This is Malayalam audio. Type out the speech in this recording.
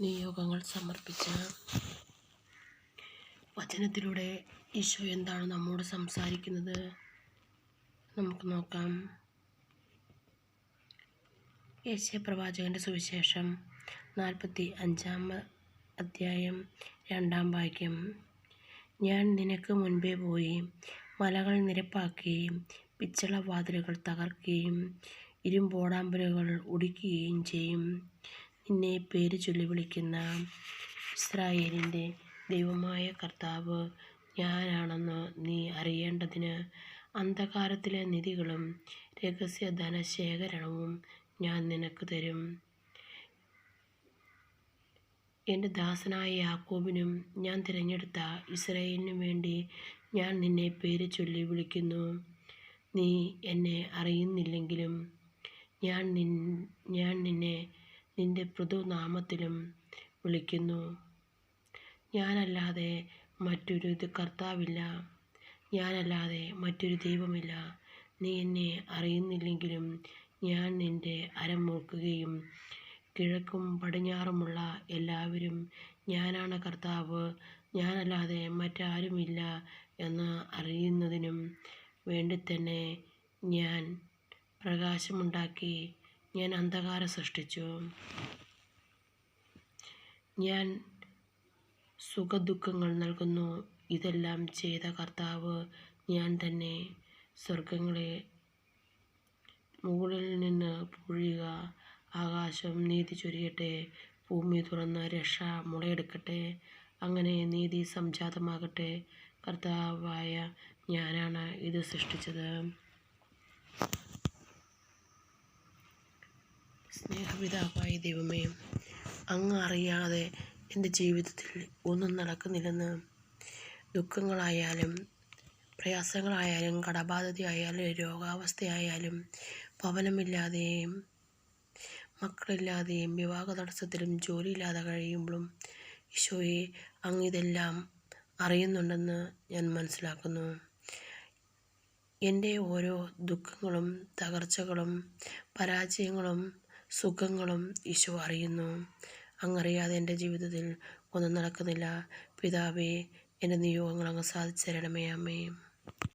നിയോഗങ്ങൾ സമർപ്പിച്ച് വചനത്തിലൂടെ ഈശോ എന്താണ് നമ്മോട് സംസാരിക്കുന്നത്? നമുക്ക് നോക്കാം. യേശയ പ്രവാചകന്റെ സുവിശേഷം നാൽപ്പത്തി അഞ്ചാം അധ്യായം രണ്ടാം വാക്യം. ഞാൻ നിനക്ക് മുൻപേ പോയി മലകൾ നിരപ്പാക്കുകയും പിച്ചള വാതിലുകൾ തകർക്കുകയും ഇരുമ്പോടാമ്പലുകൾ ഒടിക്കുകയും ചെയ്യും. നിന്നെ പേര് ചൊല്ലി വിളിക്കുന്ന ഇസ്രായേലിന്റെ ദൈവമായ കർത്താവ് ഞാനാണെന്ന് നീ അറിയേണ്ടതിന് അന്ധകാരത്തിലെ നിധികളും രഹസ്യ ധനശേഖരണവും ഞാൻ നിനക്ക് തരും. എന്റെ ദാസനായ യാക്കോബിനും ഞാൻ തിരഞ്ഞെടുത്ത ഇസ്രയേലിനും വേണ്ടി ഞാൻ നിന്നെ പേര് ചൊല്ലി വിളിക്കുന്നു. നീ എന്നെ അറിയുന്നില്ലെങ്കിലും ഞാൻ നിൻ ഞാൻ നിന്നെ നിന്റെ നാമത്തിലും വിളിക്കുന്നു. ഞാനല്ലാതെ മറ്റൊരു കർത്താവില്ല. ഞാനല്ലാതെ മറ്റൊരു ദൈവമില്ല. നീ എന്നെ അറിയുന്നില്ലെങ്കിലും ഞാൻ നിന്റെ അരം അരമോക്കുകയും കിഴക്കും പടിഞ്ഞാറുമുള്ള എല്ലാവരും ഞാനാണ് കർത്താവ്. ഞാനല്ലാതെ മറ്റാരുമില്ല എന്ന് അറിയുന്നതിനും വേണ്ടി തന്നെ ഞാൻ പ്രകാശമുണ്ടാക്കി ഞാൻ അന്ധകാരം സൃഷ്ടിച്ചു. ഞാൻ സുഖദുഃഖങ്ങൾ നൽകുന്നു. ഇതെല്ലാം ചെയ്ത കർത്താവ് ഞാൻ തന്നെ. സ്വർഗങ്ങളെ മുകളിൽ നിന്ന് പൊഴിയുക ആകാശം നീതി ചൊരിയട്ടെ ഭൂമി തുറന്ന് രക്ഷ മുളയെടുക്കട്ടെ അങ്ങനെ നീതി സംജാതമാകട്ടെ. കർത്താവായ ഞാനാണ് ഇത് സൃഷ്ടിച്ചത്. സ്നേഹപിതാവായ ദൈവമേ അങ്ങ് അറിയാതെ എന്റെ ജീവിതത്തിൽ ഒന്നും നടക്കുന്നില്ലെന്ന്. ദുഃഖങ്ങളായാലും പ്രയാസങ്ങളായാലും കടബാധ്യതയായാലും രോഗാവസ്ഥയായാലും ഭവനമില്ലാതെയും മക്കളില്ലാതെയും വിവാഹ തടസ്സത്തിലും ജോലിയില്ലാതെ കഴിയുമ്പോഴും ഈശോയെ അങ്ങ് ഇതെല്ലാം അറിയുന്നുണ്ടെന്ന് ഞാൻ മനസ്സിലാക്കുന്നു. എന്റെ ഓരോ ദുഃഖങ്ങളും തകർച്ചകളും പരാജയങ്ങളും സുഖങ്ങളും ഈശോ അറിയുന്നു. അങ്ങറിയാതെ എന്റെ ജീവിതത്തിൽ ഒന്നും നടക്കുന്നില്ല. പിതാവേ എന്റെ നിയോഗങ്ങൾ അങ്ങ് സാധിച്ചു തരണമേ അമ്മേ.